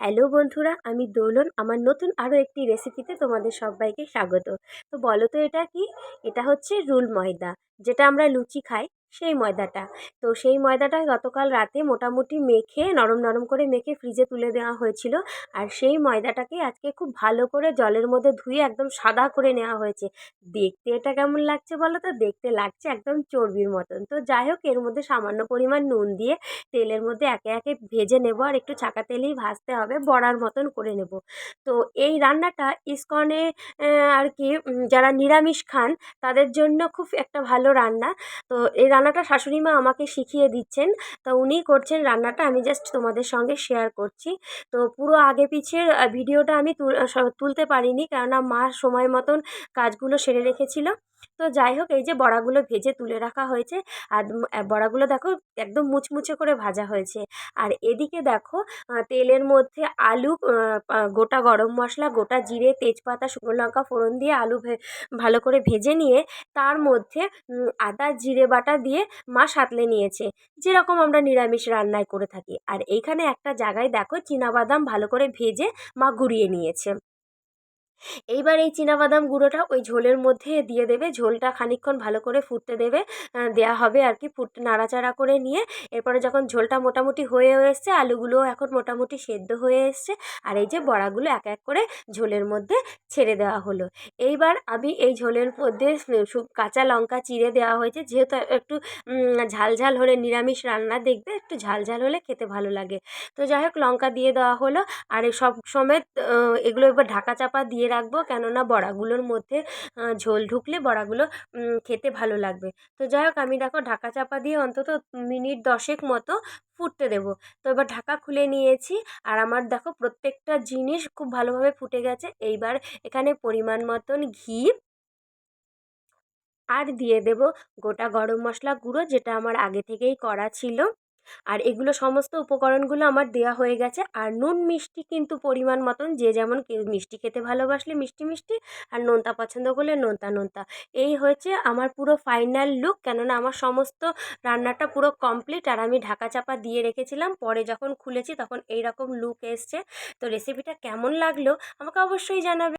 Hello বন্ধুরা, আমি দোলন। আমার নতুন আরও একটি রেসিপিতে তোমাদের সবাইকে স্বাগত। তো বলো তো এটা কি? এটা হচ্ছে রুল ময়দা, যেটা আমরা লুচি খাই। সেই ময়দাটা। তো সেই ময়দাটা গতকাল রাতে মোটামুটি মেখে, নরম নরম করে মেখে ফ্রিজে তুলে দেওয়া হয়েছিল। আর সেই ময়দাটাকে আজকে খুব ভালো করে জলের মধ্যে ধুয়ে একদম সাদা করে নেওয়া হয়েছে। দেখতে এটা কেমন লাগছে বলো তো? দেখতে লাগছে একদম চর্বির মতন। তো যাই হোক, এর মধ্যে সামান্য পরিমাণ নুন দিয়ে তেলের মধ্যে একে একে ভেজে নেব আর একটু ছাকা তেলেই ভাজতে হবে, বড়ার মতন করে নেব। তো এই রান্নাটা ইস্কনে আর কি যারা নিরামিষ খান তাদের জন্য খুব একটা ভালো রান্না। তো এই রান্নাটা শাশুড়ি মা আমাকে শিখিয়ে দিচ্ছেন। তা উনিই করছেন রান্নাটা, আমি জাস্ট তোমাদের সঙ্গে শেয়ার করছি। তো পুরো আগে পিছের ভিডিওটা আমি তুলতে পারিনি কেননা মা সময় মতন কাজগুলো সেরে রেখেছিল। তো যাই হোক, এই যে বড়াগুলো ভেজে তুলে রাখা হয়েছে, আর বড়াগুলো দেখো একদম মুচমুচে করে ভাজা হয়েছে। আর এদিকে দেখো তেলের মধ্যে আলু গোটা গরম মশলা, গোটা জিরে, তেজপাতা, শুকনো লঙ্কা, ফোড়ন দিয়ে আলু ভালো করে ভেজে নিয়ে তার মধ্যে আদা, জিরে বাটা দিয়ে মা সাতলে নিয়েছে। যেরকম আমরা নিরামিষ রান্নায় করে থাকি। আর এইখানে একটা জায়গায় দেখো বাদাম ভালো করে ভেজে মা গুঁড়িয়ে নিয়েছে। এইবার এই বাদাম গুঁড়োটা ওই ঝোলের মধ্যে দিয়ে দেবে। ঝোলটা খানিকক্ষণ ভালো করে ফুটতে দেবে। দেওয়া হবে আর কি ফুট, নাড়াচাড়া করে নিয়ে। এরপরে যখন ঝোলটা মোটামুটি হয়ে এসছে, আলুগুলোও এখন মোটামুটি সেদ্ধ হয়ে এসছে আর এই যে বড়াগুলো এক এক করে ঝোলের মধ্যে ছেড়ে দেওয়া হলো। এইবার আমি এই ঝোলের মধ্যে কাঁচা লঙ্কা চিড়ে দেওয়া হয়েছে। যেহেতু একটু ঝাল ঝাল হলে নিরামিষ রান্না দেখবে একটু ঝাল ঝাল হলে খেতে ভালো লাগে। তো যাই হোক লঙ্কা দিয়ে দেওয়া হলো। আর সব সমেত এগুলো এবার ঢাকা চাপা দিয়ে রাখব। কেননা বড়াগুলোর মধ্যে ঝোল ঢুকলে বড়াগুলো খেতে ভালো লাগবে। তো যাই হোক আমি দেখো ঢাকা চাপা দিয়ে অন্তত মিনিট দশেক মতো ফুটতে দেবো। তো এবার ঢাকা খুলে নিয়েছি। আর আমার দেখো প্রত্যেকটা জিনিস খুব ভালোভাবে ফুটে গেছে। এইবার এখানে পরিমাণ মতন ঘি আর দিয়ে দেব গোটা গরম মশলা গুঁড়ো যেটা আমার আগে থেকেই করা ছিল। আর এগুলো সমস্ত উপকরণগুলো আমার দেওয়া হয়ে গেছে। আর নুন মিষ্টি কিন্তু পরিমাণ মতন, যে যেমন কেউ মিষ্টি খেতে ভালোবাসলে মিষ্টি মিষ্টি, আর নোনতা পছন্দ করলে নোনতা নোনতা। এই হয়েছে আমার পুরো ফাইনাল লুক, কেননা আমার সমস্ত রান্নাটা পুরো কমপ্লিট, আর আমি ঢাকা চাপা দিয়ে রেখেছিলাম। পরে যখন খুলেছি তখন এই রকম লুক এসছে। তো রেসিপিটা কেমন লাগল আমাকে অবশ্যই জানাবে।